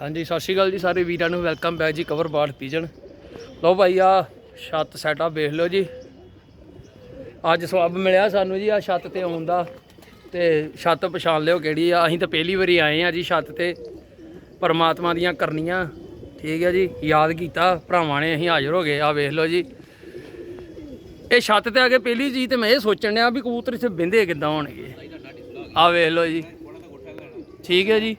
ਹਾਂਜੀ, ਸਤਿ ਸ਼੍ਰੀ ਅਕਾਲ ਜੀ ਸਾਰੇ ਵੀਰਾਂ ਨੂੰ। ਵੈਲਕਮ ਬੈਕ ਜੀ ਕਵਰ ਬਾੜ ਪੀਜਨ ਲਓ ਭਾਈ ਆ ਛੱਤ ਸੈਟਅਪ ਵੇਖ ਲਓ ਜੀ। ਅੱਜ ਸਵਾਬ ਮਿਲਿਆ ਸਾਨੂੰ ਜੀ ਆ ਛੱਤ ਤੇ ਆਉਣ ਦਾ। ਤੇ ਛੱਤ ਪਛਾਣ ਲਿਓ ਕਿਹੜੀ ਆ। ਅਸੀਂ ਤਾਂ ਪਹਿਲੀ ਵਾਰੀ ਆਏ ਆ ਜੀ ਛੱਤ ਤੇ। ਪਰਮਾਤਮਾ ਦੀਆਂ ਕਰਨੀਆਂ। ਠੀਕ ਹੈ ਜੀ, ਯਾਦ ਕੀਤਾ। ਭਰਾਵਾਂ ਨੇ, ਅਸੀਂ ਹਾਜ਼ਰ ਹੋ ਗਏ। ਆ ਵੇਖ ਲਓ ਜੀ। ਇਹ ਛੱਤ ਤੇ ਆ ਕੇ ਪਹਿਲੀ ਚੀਜ਼ ਤੇ ਮੈਂ ਇਹ ਸੋਚਣ ਡਿਆ ਵੀ ਕਬੂਤਰ ਇੱਥੇ ਬਿੰਦੇ ਕਿੱਦਾਂ ਹੋਣਗੇ। ਆ ਵੇਖ ਲਓ ਜੀ। ਠੀਕ ਹੈ ਜੀ।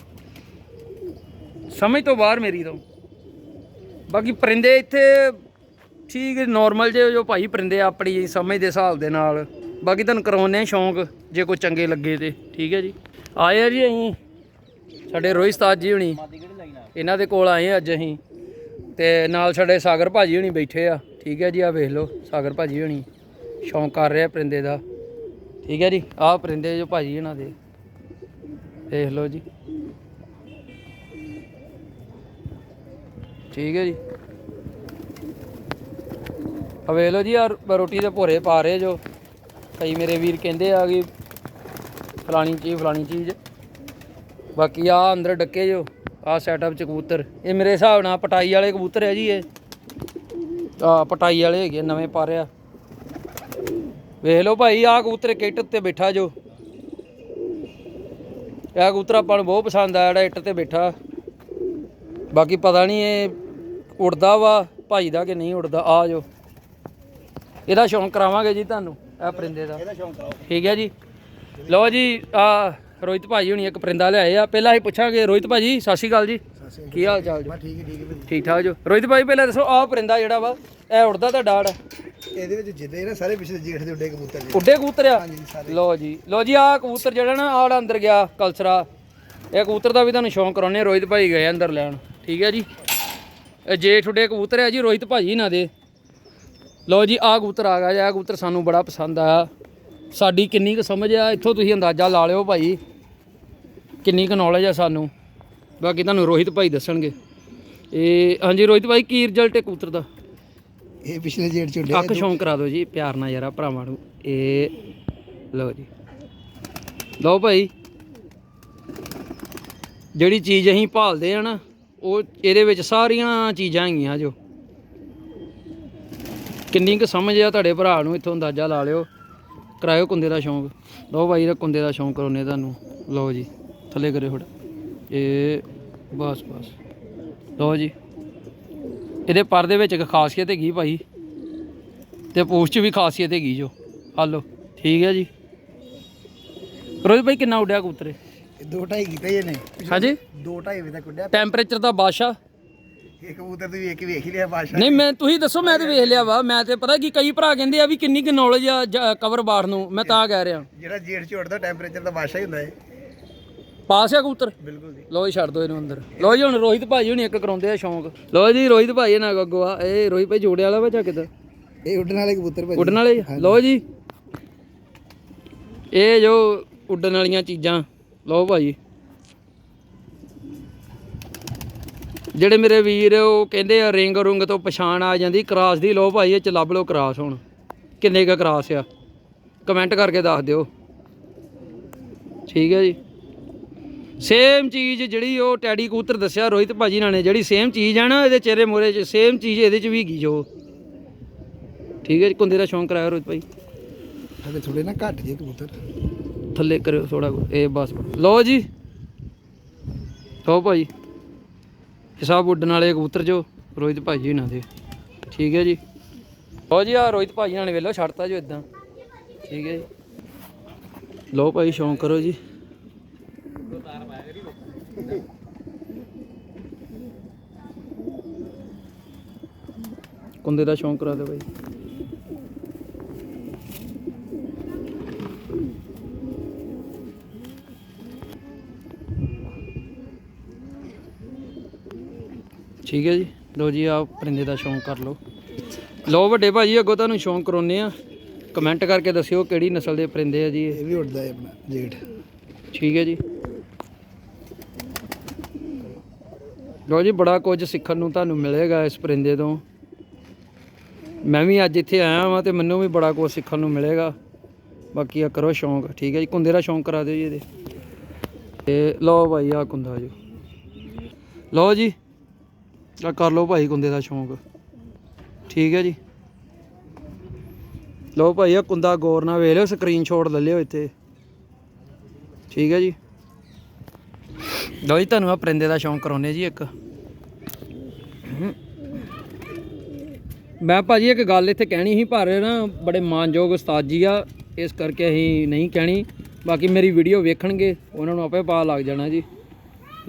ਸਮਝ ਤੋਂ ਬਾਹਰ ਮੇਰੀ ਤੋਂ। ਬਾਕੀ ਪਰਿੰਦੇ ਇੱਥੇ ਠੀਕ ਨਾਰਮਲ ਜੇ ਜੋ ਭਾਈ ਪਰਿੰਦੇ ਆ ਆਪਣੀ ਸਮਝ ਦੇ ਹਿਸਾਬ ਦੇ ਨਾਲ। ਬਾਕੀ ਤੁਹਾਨੂੰ ਕਰਾਉਂਦੇ ਸ਼ੌਂਕ, ਜੇ ਕੋਈ ਚੰਗੇ ਲੱਗੇ ਤੇ। ਠੀਕ ਹੈ ਜੀ। ਆਏ ਆ ਜੀ ਅਸੀਂ। ਸਾਡੇ ਰੋਹਿਤ ਉਸਤਾਦ ਜੀ ਹੁਣੀ। ਇਹਨਾਂ ਦੇ ਕੋਲ ਆਏ ਅੱਜ ਅਸੀਂ। ਤੇ ਨਾਲ ਸਾਡੇ ਸਾਗਰ ਭਾਜੀ ਹੁਣੀ ਬੈਠੇ ਆ। ਠੀਕ ਹੈ ਜੀ ਆ ਵੇਖ ਲਓ, ਸਾਗਰ ਭਾਜੀ ਹੁਣੀ। ਸ਼ੌਂਕ ਕਰ ਰਿਹਾ ਪਰਿੰਦੇ ਦਾ। ਠੀਕ ਹੈ ਜੀ, ਆਹ ਪਰਿੰਦੇ ਜੋ ਭਾਜੀ ਇਹਨਾਂ ਦੇ। ਦੇਖ ਲਓ ਜੀ। ਠੀਕ ਹੈ ਜੀ। ਆ ਵੇਖ ਲਓ ਜੀ ਆ ਰੋਟੀ ਦੇ ਭੋਰੇ ਪਾ ਰਹੇ ਜੋ। ਕਈ ਮੇਰੇ ਵੀਰ ਕਹਿੰਦੇ ਆ ਕਿ ਫਲਾਣੀ ਚੀਜ਼ ਫਲਾਣੀ ਚੀਜ਼। ਬਾਕੀ ਆ ਅੰਦਰ ਡੱਕੇ ਜੋ ਆ ਸੈਟਅਪ ਚ ਕਬੂਤਰ। ਇਹ ਮੇਰੇ ਹਿਸਾਬ ਨਾਲ ਪਟਾਈ ਵਾਲੇ ਕਬੂਤਰ ਹੈ ਜੀ ਇਹ। ਆ ਪਟਾਈ ਵਾਲੇ ਹੈਗੇ ਨਵੇਂ ਪਾ ਰਿਆ ਵੇਖ ਲਓ ਭਾਈ ਆ ਕਬੂਤਰ ਕਿੱਟ ਉੱਤੇ ਬੈਠਾ ਜੋ। ਇਹ ਕਬੂਤਰ ਆਪਾਂ ਨੂੰ ਬਹੁਤ ਪਸੰਦ ਆਇਆ ਜਿਹੜਾ ਇੱਟ ਤੇ ਬੈਠਾ। ਬਾਕੀ ਪਤਾ ਨਹੀਂ ਇਹ ਉੜਦਾ ਵਾ ਭਾਈ ਦਾ ਕਿ ਨਹੀਂ ਉੜਦਾ ਆ ਜੋ ਇਹਦਾ ਸ਼ੌਂਕ ਕਰਾਵਾਂਗੇ ਜੀ ਤੁਹਾਨੂੰ ਇਹ ਪਰਿੰਦੇ ਦਾ। ਠੀਕ ਹੈ ਜੀ। ਲਓ ਜੀ ਆ ਰੋਹਿਤ ਭਾਜੀ ਹੁਣੀ ਇੱਕ ਪਰਿੰਦਾ ਲਿਆਏ ਆ। ਪਹਿਲਾਂ ਅਸੀਂ ਪੁੱਛਾਂਗੇ ਰੋਹਿਤ ਭਾਜੀ ਸਤਿ ਸ਼੍ਰੀ ਅਕਾਲ ਜੀ। ਕੀ ਹਾਲ ਚਾਲ ਜੀ? ਠੀਕ ਠੀਕ ਹੈ ਠੀਕ ਠਾਕ ਜੋ। ਰੋਹਿਤ ਭਾਈ ਪਹਿਲਾਂ ਦੱਸੋ ਆਹ ਪਰਿੰਦਾ ਜਿਹੜਾ ਵਾ ਇਹ ਉੜਦਾ ਤਾਂ ਡਾੜ ਇਹਦੇ ਵਿੱਚ ਜਿੱਦੇ ਨਾ ਸਾਰੇ ਪਿਛਲੇ ਜੇਠ ਦੇ ਉੱਡੇ ਕਬੂਤਰ ਜੀ ਉੱਡੇ ਕਬੂਤਰ ਆ? ਲਓ ਜੀ ਲਓ ਜੀ ਆਹ ਕਬੂਤਰ ਜਿਹੜਾ ਨਾ ਜਿਹੜਾ ਅੰਦਰ ਗਿਆ ਕਲਸਰਾ। ਇਹ ਕਬੂਤਰ ਦਾ ਵੀ ਤੁਹਾਨੂੰ ਸ਼ੌਂਕ ਕਰਾਉਣੇ ਰੋਹਿਤ ਭਾਈ ਗਏ ਅੰਦਰ ਲੈਣ। ਠੀਕ ਹੈ ਜੀ। ਇਹ ਜੇਠ ਉੱਡੇ ਕਬੂਤਰ ਹੈ ਜੀ ਰੋਹਿਤ ਭਾਜੀ ਨਾ ਦੇ। ਲਓ ਜੀ ਆਹ ਕਬੂਤਰ ਆ ਗਿਆ ਜੀ ਆਹ ਕਬੂਤਰ ਸਾਨੂੰ ਬੜਾ ਪਸੰਦ ਆਇਆ। ਸਾਡੀ ਕਿੰਨੀ ਕੁ ਸਮਝ ਆ ਇੱਥੋਂ ਤੁਸੀਂ ਅੰਦਾਜ਼ਾ ਲਾ ਲਿਓ ਭਾਈ। ਕਿੰਨੀ ਕੁ ਨੌਲੇਜ ਆ ਸਾਨੂੰ। ਬਾਕੀ ਤੁਹਾਨੂੰ ਰੋਹਿਤ ਭਾਈ ਦੱਸਣਗੇ। ਇਹ ਹਾਂਜੀ ਰੋਹਿਤ ਭਾਈ ਕੀ ਰਿਜ਼ਲਟ ਹੈ ਕਬੂਤਰ ਦਾ? ਇਹ ਪਿਛਲੇ ਜੇਠ ਚ ਉੱਡੇ ਅੱਖ ਸ਼ੌਂਕ ਕਰਾ ਦਿਓ ਜੀ ਪਿਆਰ ਨਾਲ ਯਾਰਾ ਭਰਾਵਾਂ ਨੂੰ। ਇਹ ਲਓ ਜੀ। ਲਓ ਭਾਈ। ਜਿਹੜੀ ਚੀਜ਼ ਅਸੀਂ ਭਾਲਦੇ ਆ ਨਾ ਉਹ ਇਹਦੇ ਵਿੱਚ ਸਾਰੀਆਂ ਚੀਜ਼ਾਂ ਹੈਗੀਆਂ ਜੋ। ਕਿੰਨੀ ਕੁ ਸਮਝ ਆ ਤੁਹਾਡੇ ਭਰਾ ਨੂੰ, ਇੱਥੋਂ ਅੰਦਾਜ਼ਾ ਲਾ ਲਿਓ। ਕਰਾਇਓ ਕੁੰਦੇ ਦਾ ਸ਼ੌਂਕ। ਲਓ ਭਾਈ ਦਾ ਕੁੰਦੇ ਦਾ ਸ਼ੌਂਕ ਕਰਾਉਨੇ ਤੁਹਾਨੂੰ। ਲਓ ਜੀ, ਥੱਲੇ ਕਰਿਓ ਥੋੜਾ ਇਹ ਬਸ ਬਸ। ਲਓ ਜੀ। ਇਹਦੇ ਪਰ ਦੇ ਵਿੱਚ ਇੱਕ ਖਾਸੀਅਤ ਹੈਗੀ ਭਾਈ। ਤੇ ਪੂਛ 'ਚ ਵੀ ਖਾਸੀਅਤ ਹੈਗੀ ਜੋ। ਹਲੋ ਠੀਕ ਹੈ ਜੀ। ਰੋਹਿਤ ਭਾਈ ਕਿੰਨਾ ਉੱਡਿਆ ਕਬੂਤਰ ਦੋ ਢਾਈ ਕੀਤੇ ਇਹਨੇ। ਹਾਂਜੀ? ਦੋ ਢਾਈ ਵਜੇ ਤੱਕ ਉੱਡਿਆ। ਟੈਂਪਰੇਚਰ ਦਾ ਬਾਦਸ਼ਾਹ। ਇਹ ਕਬੂਤਰ ਤੁਸੀਂ ਵੇਖ ਕੇ ਵੇਖ ਹੀ ਲਿਆ ਬਾਦਸ਼ਾਹ ਨਹੀਂ ਮੈਂ ਤੁਸੀਂ ਦੱਸੋ ਮੈਂ ਤੇ ਵੇਖ ਲਿਆ ਵਾ। ਮੈਂ ਤੇ ਪਤਾ ਕੀ ਕਈ ਭਰਾ ਕਹਿੰਦੇ ਆ ਵੀ ਕਿੰਨੀ ਕੁ ਨੌਲੇਜ ਆ ਕਵਰ ਬਾੜ ਨੂੰ। ਮੈਂ ਤਾਂ ਕਹਿ ਰਿਹਾ। ਜਿਹੜਾ ਜੇਠ ਉੱਡਦਾ ਟੈਂਪਰੇਚਰ ਦਾ ਬਾਦਸ਼ਾਹ ਹੀ ਹੁੰਦਾ ਹੈ ਪਾਸ ਆ ਕਬੂਤਰ? ਬਿਲਕੁਲ ਜੀ। ਲੋ ਜੀ ਛੱਡ ਦੋ ਇਹਨੂੰ ਅੰਦਰ। ਲੋ ਜੀ ਹੁਣ ਰੋਹਿਤ ਭਾਈ ਹੁਣੀ ਇੱਕ ਕਰਾਉਂਦੇ ਆ ਸ਼ੌਂਕ। ਲੋ ਜੀ ਰੋਹਿਤ ਭਾਈ ਨਾ ਗੱਗੋ ਆ। ਇਹ ਰੋਹਿਤ ਭਾਈ ਜੋੜੇ ਵਾਲਾ ਵਾ ਜਾਂ ਕਿੱਦਾਂ? ਇਹ ਉੱਡਣ ਵਾਲੇ ਕਬੂਤਰ ਭਾਜੀ। ਉੱਡਣ ਵਾਲੇ ਲਓ ਜੀ। ਇਹ ਜੋ ਉੱਡਣ ਵਾਲੀਆਂ ਚੀਜ਼ਾਂ। ਲਓ ਭਾਜੀ ਜਿਹੜੇ ਮੇਰੇ ਵੀਰ ਉਹ ਕਹਿੰਦੇ ਆ ਰਿੰਗ ਰੁੰਗ ਤੋਂ ਪਛਾਣ ਆ ਜਾਂਦੀ ਕਰਾਸ ਦੀ। ਲਓ ਭਾਈ, ਇਹ ਚ ਲੱਭ ਲਓ ਕਰਾਸ ਹੁਣ। ਕਿੰਨੇ ਕ ਕਰਾਸ ਆ? ਕਮੈਂਟ ਕਰਕੇ ਦੱਸ ਦਿਓ। ਠੀਕ ਹੈ ਜੀ। ਸੇਮ ਚੀਜ਼ ਜਿਹੜੀ ਉਹ ਟੈਡੀ ਕੂਤਰ ਦੱਸਿਆ, ਰੋਹਿਤ ਭਾਜੀ ਨਾਲ ਨੇ, ਜਿਹੜੀ ਸੇਮ ਚੀਜ਼ ਆ ਨਾ, ਇਹਦੇ ਚਿਹਰੇ ਮੋਰੇ 'ਚ ਸੇਮ ਚੀਜ਼ ਇਹਦੇ 'ਚ ਵੀ ਹੈਗੀ ਜੋ। ਠੀਕ ਹੈ ਜੀ ਕੁੰਦੇ ਦਾ ਸ਼ੌਂਕ ਕਰਾਇਆ ਰੋਹਿਤ ਭਾਈ। ਹਲੇ ਥੋੜੇ ਨਾ ਘੱਟ ਜੇ ਕਬੂਤਰ। ਥੱਲੇ ਕਰਿਓ ਥੋੜਾ ਇਹ ਬਸ। ਲਓ ਜੀ। ਲਓ ਭਾਈ। ਇਹ ਉੱਡਣ ਵਾਲੇ ਕਬੂਤਰ ਜੋ, ਰੋਹਿਤ ਭਾਈ ਜੀ ਨਾਲ ਦੇ। ਠੀਕ ਹੈ ਜੀ। ਲਓ ਜੀ ਆ ਰੋਹਿਤ ਭਾਈ ਨਾਲ ਨੇ ਵੇਲੋ ਛੱਡਤਾ ਜੋ ਇਦਾਂ। ਠੀਕ ਹੈ ਜੀ। ਲਓ ਭਾਈ, ਸ਼ੌਂਕ ਕਰੋ ਜੀ। ਕੁੰਦੇ ਦਾ ਸ਼ੌਂਕ ਕਰਾ ਦੇ ਭਾਈ। ਠੀਕ ਹੈ ਜੀ। ਲੋ ਜੀ ਆ ਪਰਿੰਦੇ ਦਾ ਸ਼ੌਂਕ ਕਰ ਲਓ। ਲੋ ਵੱਡੇ ਭਾਜੀ ਅੱਗੋਂ ਤੁਹਾਨੂੰ ਸ਼ੌਂਕ ਕਰਾਉਨੇ ਆ ਕਮੈਂਟ ਕਰਕੇ ਦੱਸਿਓ ਕਿਹੜੀ ਨਸਲ ਦੇ ਪਰਿੰਦੇ ਆ ਜੀ ਇਹ। ਵੀ ਉੱਡਦਾ ਹੈ ਆਪਣਾ ਜੇਠ। ਠੀਕ ਹੈ ਜੀ। ਲੋ ਜੀ ਬੜਾ ਕੁਝ ਸਿੱਖਣ ਨੂੰ ਤੁਹਾਨੂੰ ਮਿਲੇਗਾ ਇਸ ਪਰਿੰਦੇ ਤੋਂ। ਮੈਂ ਵੀ ਅੱਜ ਇੱਥੇ ਆਇਆ ਵਾਂ ਤੇ ਮੈਨੂੰ ਵੀ ਬੜਾ ਕੁਝ ਸਿੱਖਣ ਨੂੰ ਮਿਲੇਗਾ। ਬਾਕੀ ਆ ਕਰੋ ਸ਼ੌਂਕ ਠੀਕ ਹੈ ਜੀ। ਕੁੰਦੇ ਦਾ ਸ਼ੌਂਕ ਕਰਾ ਦਿਓ ਜੀ ਇਹਦੇ। ਤੇ ਲਓ ਭਾਈ ਆ ਕੁੰਦਾ ਜੀ। ਲਓ ਜੀ ਆ ਕਰ ਲਓ ਭਾਈ ਕੁੰਦੇ ਦਾ ਸ਼ੌਂਕ। ਠੀਕ ਹੈ ਜੀ। ਲਓ ਭਾਈ ਆ ਕੁੰਦਾ ਗੌਰ ਨਾਲ ਵੇਖ ਲਿਓ ਸਕਰੀਨਸ਼ਾਟ ਲੈ ਲਿਓ ਇੱਥੇ। ਠੀਕ ਹੈ ਜੀ। ਲਓ ਜੀ, ਤੁਹਾਨੂੰ ਆ ਪਰਿੰਦੇ ਦਾ ਸ਼ੌਂਕ ਕਰਾਉਨੇ ਜੀ ਇੱਕ। ਮੈਂ ਭਾਜੀ ਇੱਕ ਗੱਲ ਇੱਥੇ ਕਹਿਣੀ ਸੀ, ਪਰ ਨਾ ਬੜੇ ਮਾਨਯੋਗ ਉਸਤਾਦ ਜੀ ਆ, ਇਸ ਕਰਕੇ ਅਸੀਂ ਨਹੀਂ ਕਹਿਣੀ। ਬਾਕੀ ਮੇਰੀ ਵੀਡੀਓ ਵੇਖਣਗੇ, ਉਹਨਾਂ ਨੂੰ ਆਪੇ ਪਾ ਲੱਗ ਜਾਣਾ ਜੀ।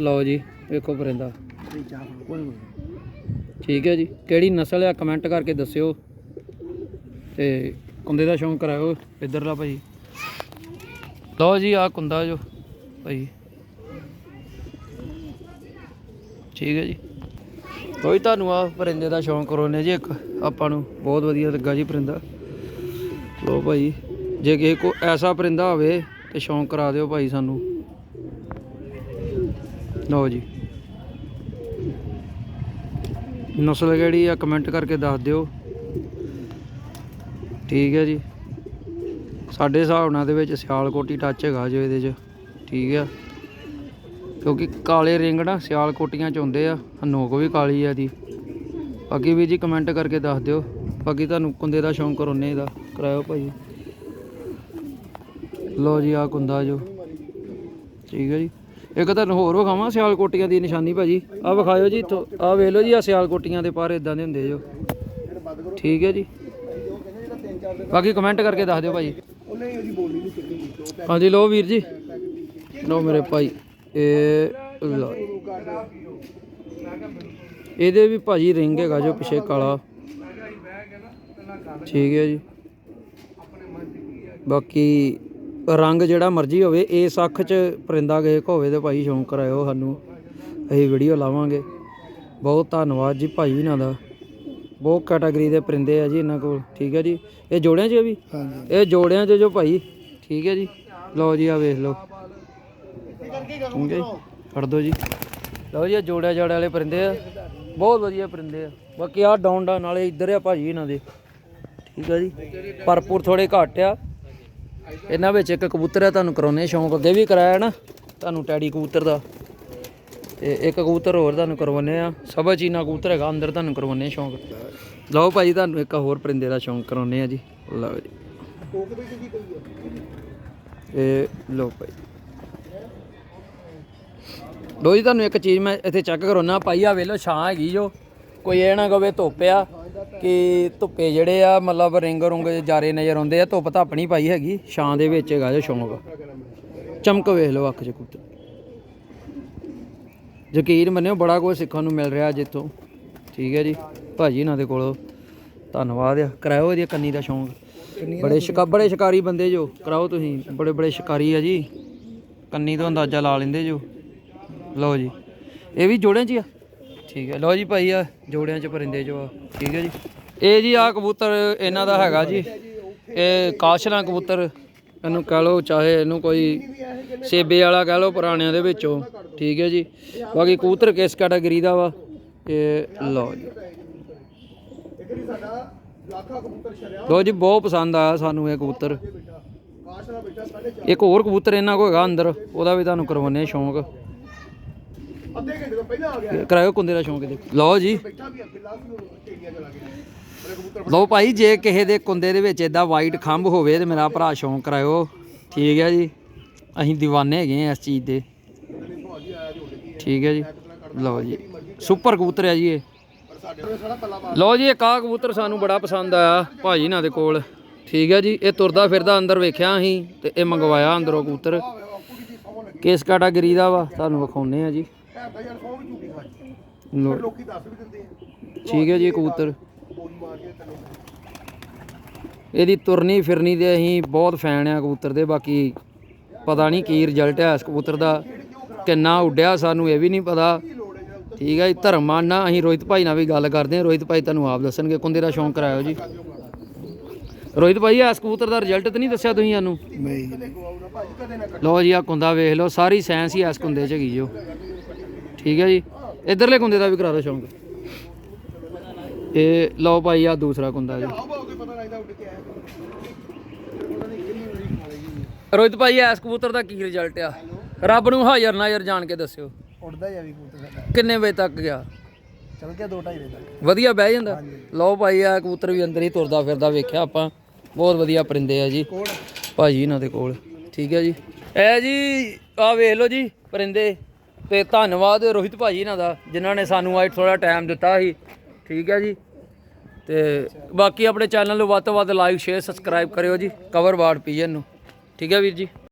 ਲਓ ਜੀ, ਵੇਖੋ ਪਰਿੰਦਾ। ਠੀਕ ਹੈ ਜੀ। ਕਿਹੜੀ ਨਸਲ ਆ ਕਮੈਂਟ ਕਰਕੇ ਦੱਸਿਓ। ਤੇ ਕੁੰਦੇ ਦਾ ਸ਼ੌਂਕ ਕਰਾਇਓ ਇੱਧਰਲਾ ਭਾਈ। ਲਓ ਜੀ ਆ ਕੁੰਦਾ ਜੋ ਭਾਈ। ਠੀਕ ਹੈ ਜੀ। ਕੋਈ ਤੁਹਾਨੂੰ ਆ ਪਰਿੰਦੇ ਦਾ ਸ਼ੌਂਕ ਕਰਾਉਨੇ ਜੀ, ਇੱਕ ਆਪਾਂ ਨੂੰ ਬਹੁਤ ਵਧੀਆ ਲੱਗਾ ਜੀ ਪਰਿੰਦਾ। ਲੋ ਭਾਈ, ਜੇ ਕਿਸੇ ਕੋ ਐਸਾ ਪਰਿੰਦਾ ਹੋਵੇ ਤੇ ਸ਼ੌਂਕ ਕਰਾ ਦਿਓ ਭਾਈ ਸਾਨੂੰ। ਲਓ ਜੀ। ਨਸਲ ਕਿਹੜੀ ਆ ਕਮੈਂਟ ਕਰਕੇ ਦੱਸ ਦਿਓ। ਠੀਕ ਹੈ ਜੀ। ਸਾਡੇ ਹਿਸਾਬ ਨਾਲ ਦੇ ਵਿੱਚ ਸਿਆਲਕੋਟੀ ਟੱਚ ਹੈਗਾ ਜੋ ਇਹਦੇ 'ਚ। ਠੀਕ ਆ। ਕਿਉਂਕਿ ਕਾਲੇ ਰਿੰਗ ਨਾ ਸਿਆਲਕੋਟੀਆਂ ਚ ਹੁੰਦੇ ਆ ਨੋਕ ਵੀ ਕਾਲੀ ਆ ਦੀ ਬਾਕੀ ਵੀ ਜੀ ਕਮੈਂਟ ਕਰਕੇ ਦੱਸ ਦਿਓ। ਬਾਕੀ ਤੁਹਾਨੂੰ ਕੁੰਦੇ ਦਾ ਸ਼ੌਂਕ ਕਰੋਨੇ ਦਾ। ਕਰਾਇਓ ਭਾਈ। ਲੋ ਜੀ ਆ ਕੁੰਦਾ ਜੋ। ਠੀਕ ਹੈ ਜੀ। ਇੱਕ ਤੁਹਾਨੂੰ ਹੋਰ ਵਿਖਾਵਾਂ ਸਿਆਲ ਕੋਟੀਆਂ ਦੀ ਨਿਸ਼ਾਨੀ ਭਾਜੀ। ਆ ਵਿਖਾਇਓ ਜੀ ਇੱਥੋਂ ਆ ਵੇਖ ਲਓ ਜੀ ਆ ਸਿਆਲਕੋਟੀਆਂ ਦੇ ਪਰ ਇਦਾਂ ਦੇ ਹੁੰਦੇ ਜੋ। ਠੀਕ ਹੈ ਜੀ। ਬਾਕੀ ਕਮੈਂਟ ਕਰਕੇ ਦੱਸ ਦਿਓ ਭਾਜੀ। ਹਾਂਜੀ ਲੋ ਵੀਰ ਜੀ। ਲੋ ਮੇਰੇ ਭਾਈ, ਇਹ ਲਓ। ਜੀ। ਇਹਦੇ ਵੀ ਭਾਜੀ ਰਿੰਗ ਹੈਗਾ ਜੋ ਪਿਛੇ ਕਾਲਾ। ਠੀਕ ਹੈ ਜੀ। ਬਾਕੀ ਰੰਗ ਜਿਹੜਾ ਮਰਜ਼ੀ ਹੋਵੇ ਇਸ ਅੱਖ 'ਚ ਪਰਿੰਦਾ ਗਏ ਹੋਵੇ ਤੇ ਭਾਈ ਸ਼ੌਂਕ ਕਰਾਇਓ ਸਾਨੂੰ। ਅਸੀਂ ਵੀਡੀਓ ਲਾਵਾਂਗੇ। ਬਹੁਤ ਧੰਨਵਾਦ ਜੀ ਭਾਈ ਇਹਨਾਂ ਦਾ। ਬਹੁਤ ਕੈਟਾਗਰੀ ਦੇ ਪਰਿੰਦੇ ਆ ਜੀ ਇਹਨਾਂ ਕੋਲ। ਠੀਕ ਹੈ ਜੀ? ਇਹ ਜੋੜਿਆਂ 'ਚ ਆ ਵੀ? ਹਾਂਜੀ। ਇਹ ਜੋੜਿਆਂ 'ਚ ਜੋ ਭਾਈ? ਠੀਕ ਹੈ ਜੀ? ਲਓ ਜੀ ਆ ਵੇਖ ਲਓ। ਠੀਕ ਹੈ ਜੀ? ਫੜ ਦੋ ਜੀ। ਲਓ ਜੀ ਇਹ ਜੋੜਿਆ ਜੜ ਵਾਲੇ ਪਰਿੰਦੇ ਆ। ਬਹੁਤ ਵਧੀਆ ਪਰਿੰਦੇ ਆ। ਬਾਕੀ ਆ ਡਾਉਂਡਾ ਨਾਲੇ ਇੱਧਰ ਆ ਭਾਜੀ ਇਹਨਾਂ ਦੇ। ਠੀਕ ਹੈ ਜੀ? ਪਰਪੂਰ ਥੋੜੇ ਘੱਟ ਆ। ਇਹਨਾਂ ਵਿੱਚ ਇੱਕ ਕਬੂਤਰ ਹੈ ਤੁਹਾਨੂੰ ਕਰਾਉਨੇ ਸ਼ੌਂਕ। ਅੱਗੇ ਵੀ ਕਰਾਇਆ ਨਾ, ਤੁਹਾਨੂੰ ਟੈਡੀ ਕਬੂਤਰ ਦਾ। ਤੇ ਇੱਕ ਕਬੂਤਰ ਹੋਰ ਤੁਹਾਨੂੰ ਕਰਵਾਉਨੇ ਆ ਸਭਾ ਚੀਨਾ ਕਬੂਤਰ ਹੈਗਾ, ਅੰਦਰ ਤੁਹਾਨੂੰ ਕਰਵਾਉਨੇ ਸ਼ੌਂਕ। ਲਓ ਭਾਜੀ, ਤੁਹਾਨੂੰ ਇੱਕ ਹੋਰ ਪਰਿੰਦੇ ਦਾ ਸ਼ੌਂਕ ਕਰਾਉਨੇ ਆ ਜੀ। ਲਓ ਜੀ। ਇਹ ਲਓ ਭਾਈ। ਲੋ ਜੀ, ਤੁਹਾਨੂੰ ਇੱਕ ਚੀਜ਼ ਮੈਂ ਇੱਥੇ ਚੈੱਕ ਕਰਾਉਣਾ ਭਾਈ ਆ ਵੇਲੋ ਛਾਂ ਹੈਗੀ ਜੋ। ਕੋਈ ਇਹ ਨਾ ਕਵੇ ਧੁੱਪ ਆ। ਕਿ ਧੁੱਪੇ ਜਿਹੜੇ ਆ, ਮਤਲਬ ਰਿੰਗ ਰੁੰਗ ਜਾਰੇ ਨਜ਼ਰ ਆਉਂਦੇ ਆ, ਧੁੱਪ ਤਾਂ ਨਹੀਂ ਪਾਈ ਹੈਗੀ। ਛਾਂ ਦੇ ਵਿੱਚ ਹੈਗਾ ਜੋ ਸ਼ੌਂਕ ਚਮਕ ਵੇਖ ਲਓ ਅੱਖ 'ਚ ਕਬੂਤਰ। ਯਕੀਨ ਮੰਨਿਓ, ਬੜਾ ਕੁਝ ਸਿੱਖਣ ਨੂੰ ਮਿਲ ਰਿਹਾ ਜਿੱਥੋਂ ਠੀਕ ਹੈ ਜੀ। ਭਾਜੀ ਇਹਨਾਂ ਦੇ ਕੋਲੋਂ ਧੰਨਵਾਦ ਆ। ਕਰਾਇਓ ਇਹਦੀ ਕੰਨੀ ਦਾ ਸ਼ੌਂਕ। ਬੜੇ ਸ਼ਿਕਾ, ਬੜੇ ਸ਼ਿਕਾਰੀ ਬੰਦੇ ਜੋ। ਕਰਾਓ ਤੁਸੀਂ। ਬੜੇ ਬੜੇ ਸ਼ਿਕਾਰੀ ਆ ਜੀ। ਕੰਨੀ ਤੋਂ ਅੰਦਾਜ਼ਾ ਲਾ ਲੈਂਦੇ ਜੋ। ਲਓ ਜੀ। ਇਹ ਵੀ ਜੋੜਿਆਂ 'ਚ ਆ? ਠੀਕ ਹੈ। ਲਓ ਜੀ ਭਾਈ ਆ ਜੋੜਿਆਂ 'ਚ ਪਰਿੰਦੇ ਜੋ ਆ ਠੀਕ ਹੈ ਜੀ। ਇਹ ਜੀ ਆ ਕਬੂਤਰ ਇਹਨਾਂ ਦਾ ਹੈਗਾ ਜੀ। ਇਹ ਕਾਸ਼ਲਾ ਕਬੂਤਰ, ਇਹਨੂੰ ਕਹ ਲਓ ਚਾਹੇ ਇਹਨੂੰ ਕੋਈ ਸੇਬੇ ਵਾਲਾ ਕਹ ਲਓ ਪੁਰਾਣਿਆਂ ਦੇ ਵਿੱਚੋਂ, ਠੀਕ ਹੈ ਜੀ। ਬਾਕੀ ਕਬੂਤਰ ਕਿਸ ਕੈਟਾਗਰੀ ਦਾ ਵਾ? ਇਹ ਲਓ ਜੀ। ਲੋ ਜੀ, ਬਹੁਤ ਪਸੰਦ ਆਇਆ ਸਾਨੂੰ ਇਹ ਕਬੂਤਰ। ਇੱਕ ਹੋਰ ਕਬੂਤਰ ਇਹਨਾਂ ਕੋਲ ਹੈਗਾ ਅੰਦਰ, ਉਹਦਾ ਵੀ ਤੁਹਾਨੂੰ ਕਰਵਾਉਣੇ ਸ਼ੌਂਕ। ਕਰਾਇਓ ਕੁੰਦੇ ਦਾ ਸ਼ੌਂਕ ਦੇਖੋ। ਲਓ ਜੀ। ਲਓ ਭਾਈ ਜੇ ਕਿਸੇ ਦੇ ਕੁੰਦੇ ਦੇ ਵਿੱਚ ਇਦਾਂ ਵਾਈਟ ਖੰਭ ਹੋਵੇ ਤੇ ਮੇਰਾ ਭਰਾ ਸ਼ੌਂਕ ਕਰਾਇਓ। ਠੀਕ ਹੈ ਜੀ। ਅਸੀਂ دیਵਾਨੇ ਹੈਗੇ ਆ ਇਸ ਚੀਜ਼ ਦੇ। ਠੀਕ ਹੈ ਜੀ। ਲਓ ਜੀ। ਸੁਪਰ ਕਬੂਤਰ ਹੈ ਜੀ ਇਹ। ਲਓ ਜੀ ਇੱਕ ਆਹ ਕਬੂਤਰ ਸਾਨੂੰ ਬੜਾ ਪਸੰਦ ਆਇਆ ਭਾਜੀ ਇਹਨਾਂ ਦੇ ਕੋਲ। ਠੀਕ ਹੈ ਜੀ। ਇਹ ਤੁਰਦਾ ਫਿਰਦਾ ਅੰਦਰ ਵੇਖਿਆ ਅਸੀਂ ਤੇ ਇਹ ਮੰਗਵਾਇਆ ਅੰਦਰੋਂ ਕਬੂਤਰ। ਕਿਸ ਕੈਟਾਗਰੀ ਦਾ ਵਾ? ਤੁਹਾਨੂੰ ਵਿਖਾਉਨੇ ਆ ਜੀ। ਠੀਕ ਹੈ ਜੀ ਕਬੂਤਰ। ਇਹਦੀ ਤੁਰਨੀ ਫਿਰਨੀ ਦੇ ਅਸੀਂ ਬਹੁਤ ਫੈਨ ਆ ਕਬੂਤਰ ਦੇ ਬਾਕੀ ਪਤਾ ਨਹੀਂ ਕੀ ਰਿਜ਼ਲਟ ਹੈ ਇਸ ਕਬੂਤਰ ਦਾ। ਕਿੰਨਾ ਉੱਡਿਆ ਸਾਨੂੰ ਇਹ ਵੀ ਨਹੀਂ ਪਤਾ। ਠੀਕ ਹੈ ਜੀ ਧਰਮਾਨ ਨਾਲ ਅਸੀਂ ਰੋਹਿਤ ਭਾਈ ਨਾਲ ਵੀ ਗੱਲ ਕਰਦੇ ਹਾਂ। ਰੋਹਿਤ ਭਾਈ ਤੁਹਾਨੂੰ ਆਪ ਦੱਸਣਗੇ ਕੁੰਦੇ ਦਾ ਸ਼ੌਂਕ ਕਰਾਇਓ ਜੀ। ਰੋਹਿਤ ਭਾਈ ਇਸ ਕਬੂਤਰ ਦਾ ਰਿਜ਼ਲਟ ਤਾਂ ਨਹੀਂ ਦੱਸਿਆ ਤੁਸੀਂ ਸਾਨੂੰ? ਨਹੀਂ। ਲਓ ਜੀ ਆ ਕੁੰਦਾ ਵੇਖ ਲਓ ਸਾਰੀ ਸਾਇੰਸ ਹੀ ਇਸ ਕੁੰਦੇ 'ਚ ਹੈਗੀ ਜੋ ਠੀਕ ਹੈ ਜੀ? ਇਧਰਲੇ ਕੁੰਦੇ ਦਾ ਵੀ ਕਰਾ ਦਿਓ ਸ਼ੌਂਕ। ਇਹ ਲਓ ਭਾਈ ਆ ਦੂਸਰਾ ਕੁੰਦਾ ਜੀ। ਰੋਹਿਤ ਭਾਈ ਇਸ ਕਬੂਤਰ ਦਾ ਕੀ ਰਿਜ਼ਲਟ ਆ? ਰੱਬ ਨੂੰ ਹਾਜ਼ਰ ਨਾਜ਼ਰ ਜਾਣ ਕੇ ਦੱਸਿਓ। ਉੱਡਦਾ ਜਾ ਵੀ ਕਬੂਤਰ ਸਾਡਾ। ਕਿੰਨੇ ਵਜੇ ਤੱਕ ਗਿਆ? ਚਲ ਗਿਆ 2:30 ਵਜੇ ਤੱਕ। ਵਧੀਆ ਬਹਿ ਜਾਂਦਾ? ਲਓ ਭਾਈ ਆ ਕਬੂਤਰ ਵੀ ਅੰਦਰ ਹੀ ਤੁਰਦਾ ਫਿਰਦਾ ਵੇਖਿਆ ਆਪਾਂ। ਬਹੁਤ ਵਧੀਆ ਪਰਿੰਦੇ ਆ ਜੀ। ਭਾਜੀ ਇਹਨਾਂ ਦੇ ਕੋਲ। ਠੀਕ ਹੈ ਜੀ। ਇਹ ਜੀ ਆ ਵੇਖ ਲਓ ਜੀ ਪਰਿੰਦੇ। ਤੇ ਧੰਨਵਾਦ ਰੋਹਿਤ ਭਾਜੀ ਇਹਨਾਂ ਦਾ, ਜਿਨ੍ਹਾਂ ਨੇ ਸਾਨੂੰ ਅੱਜ ਥੋੜਾ ਟਾਈਮ ਦਿੱਤਾ ਸੀ। ਠੀਕ ਹੈ ਜੀ? ਤੇ ਬਾਕੀ ਆਪਣੇ ਚੈਨਲ ਨੂੰ ਵੱਧ ਤੋਂ ਵੱਧ ਲਾਈਕ ਸ਼ੇਅਰ ਸਬਸਕ੍ਰਾਈਬ ਕਰਿਓ ਜੀ ਕਵਰ ਬਾਰਡ ਪੀਜਨ ਨੂੰ। ਠੀਕ ਹੈ ਵੀਰ ਜੀ?